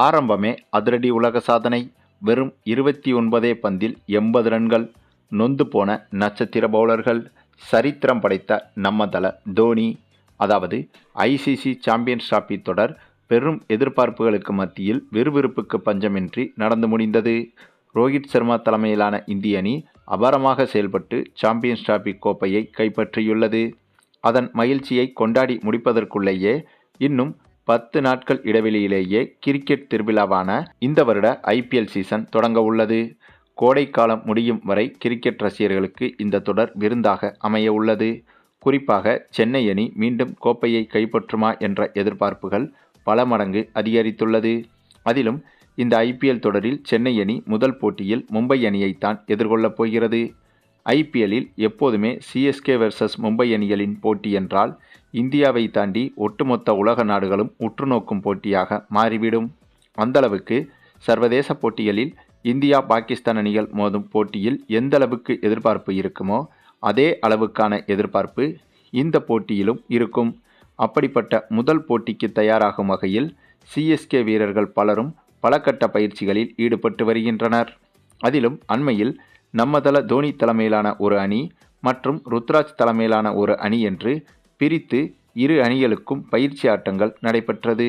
ஆரம்பமே அதிரடி உலக சாதனை. வெறும் இருபத்தி ஒன்பதே பந்தில் எண்பது ரன்கள் நொந்து போன நட்சத்திர பவுலர்கள் சரித்திரம் படைத்த நம்ம தல தோனி. அதாவது ஐசிசி சாம்பியன்ஸ் டிராபி தொடர் பெரும் எதிர்பார்ப்புகளுக்கு மத்தியில் விறுவிறுப்புக்கு பஞ்சமின்றி நடந்து முடிந்தது. ரோஹித் சர்மா தலைமையிலான இந்திய அணி அபாரமாக செயல்பட்டு சாம்பியன்ஸ் டிராபி கோப்பையை கைப்பற்றியுள்ளது. அதன் மகிழ்ச்சியை கொண்டாடி முடிப்பதற்குள்ளேயே இன்னும் பத்து நாட்கள் இடைவெளியிலேயே கிரிக்கெட் திருவிழாவான இந்த வருட ஐபிஎல் சீசன் தொடங்க உள்ளது. கோடைக்காலம் முடியும் வரை கிரிக்கெட் ரசிகர்களுக்கு இந்த தொடர் விருந்தாக அமைய உள்ளது. குறிப்பாக சென்னை அணி மீண்டும் கோப்பையை கைப்பற்றுமா என்ற எதிர்பார்ப்புகள் பல மடங்கு அதிகரித்துள்ளது. அதிலும் இந்த ஐபிஎல் தொடரில் சென்னை அணி முதல் போட்டியில் மும்பை அணியைத்தான் எதிர்கொள்ளப் போகிறது. ஐபிஎல்லில் எப்போதுமே சிஎஸ்கே வெர்சஸ் மும்பை அணிகளின் போட்டி என்றால் இந்தியாவை தாண்டி ஒட்டுமொத்த உலக நாடுகளும் உற்றுநோக்கும் போட்டியாக மாறிவிடும். அந்தளவுக்கு சர்வதேச போட்டிகளில் இந்தியா பாகிஸ்தான் அணிகள் மோதும் போட்டியில் எந்த அளவுக்கு எதிர்பார்ப்பு இருக்குமோ அதே அளவுக்கான எதிர்பார்ப்பு இந்த போட்டியிலும் இருக்கும். அப்படிப்பட்ட முதல் போட்டிக்கு தயாராகும் வகையில் சிஎஸ்கே வீரர்கள் பலரும் பல கட்ட பயிற்சிகளில் ஈடுபட்டு வருகின்றனர். அதிலும் அண்மையில் நம்மதள தோனி தலைமையிலான ஒரு அணி மற்றும் ருத்ராஜ் தலைமையிலான ஒரு அணி என்று பிரித்து இரு அணிகளுக்கும் பயிற்சி ஆட்டங்கள் நடைபெற்றது.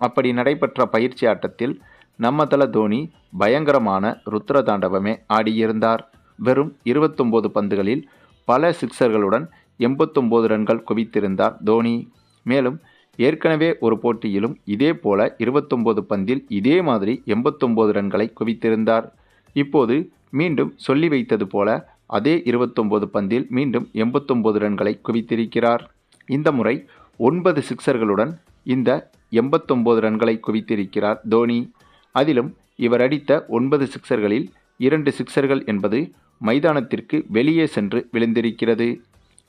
அப்படி நடைபெற்ற பயிற்சி ஆட்டத்தில் நம்மதள தோனி பயங்கரமான ருத்ர தாண்டவமே ஆடியிருந்தார். வெறும் இருபத்தொம்போது பந்துகளில் பல சிக்சர்களுடன் எண்பத்தொம்போது ரன்கள் குவித்திருந்தார் தோனி. மேலும் ஏற்கனவே ஒரு போட்டியிலும் இதே போல இருபத்தொம்போது பந்தில் இதே மாதிரி எண்பத்தொம்போது ரன்களை குவித்திருந்தார். இப்போது மீண்டும் சொல்லி வைத்தது போல அதே இருபத்தொம்போது பந்தில் மீண்டும் எண்பத்தொம்போது ரன்களை குவித்திருக்கிறார். இந்த முறை ஒன்பது சிக்சர்களுடன் இந்த எண்பத்தொம்போது ரன்களை குவித்திருக்கிறார் தோனி. அதிலும் இவர் அடித்த ஒன்பது சிக்சர்களில் இரண்டு சிக்சர்கள் என்பது மைதானத்திற்கு வெளியே சென்று விழுந்திருக்கிறது.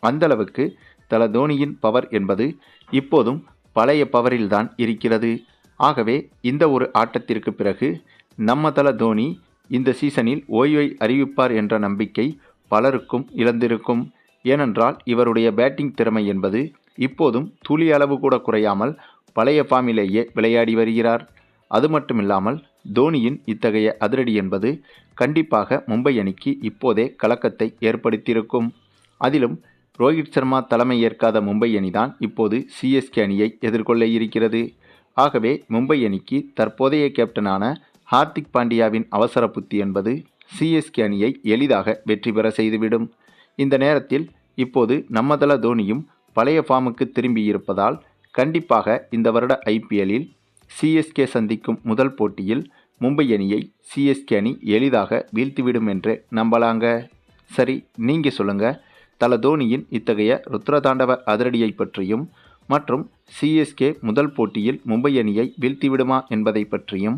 அந்தளவுக்கு தல தோனியின் பவர் என்பது இப்போதும் பழைய பவரில்தான் இருக்கிறது. ஆகவே இந்த ஒரு ஆட்டத்திற்கு பிறகு நம்ம தல தோனி இந்த சீசனில் ஓய்வை அறிவிப்பார் என்ற நம்பிக்கை பலருக்கும் இழந்திருக்கும். ஏனென்றால் இவருடைய பேட்டிங் திறமை என்பது இப்போதும் துளி அளவு கூட குறையாமல் பழைய ஃபார்மிலேயே விளையாடி வருகிறார். அது மட்டுமில்லாமல் தோனியின் இத்தகைய அதிரடி என்பது கண்டிப்பாக மும்பை அணிக்கு இப்போதே கலக்கத்தை ஏற்படுத்தியிருக்கும். அதிலும் ரோஹித் சர்மா தலைமை ஏற்காத மும்பை அணிதான் இப்போது சிஎஸ்கே அணியை எதிர்கொள்ள இருக்கிறது. ஆகவே மும்பை அணிக்கு தற்போதைய கேப்டனான ஹார்திக் பாண்டியாவின் அவசர புத்தி என்பது சிஎஸ்கே அணியை எளிதாக வெற்றி பெற செய்துவிடும். இந்த நேரத்தில் இப்போது நம்மதள தோனியும் பழைய ஃபார்முக்கு திரும்பியிருப்பதால் கண்டிப்பாக இந்த வருட ஐபிஎல்லில் சிஎஸ்கே சந்திக்கும் முதல் போட்டியில் மும்பை அணியை சிஎஸ்கே அணி எளிதாக வீழ்த்திவிடும் என்று நம்பலாங்க. சரி நீங்கள் சொல்லுங்கள் தல தோனியின் இத்தகைய ருத்ரதாண்டவ அதிரடியை பற்றியும் மற்றும் சிஎஸ்கே முதல் போட்டியில் மும்பை அணியை வீழ்த்திவிடுமா என்பதை பற்றியும்.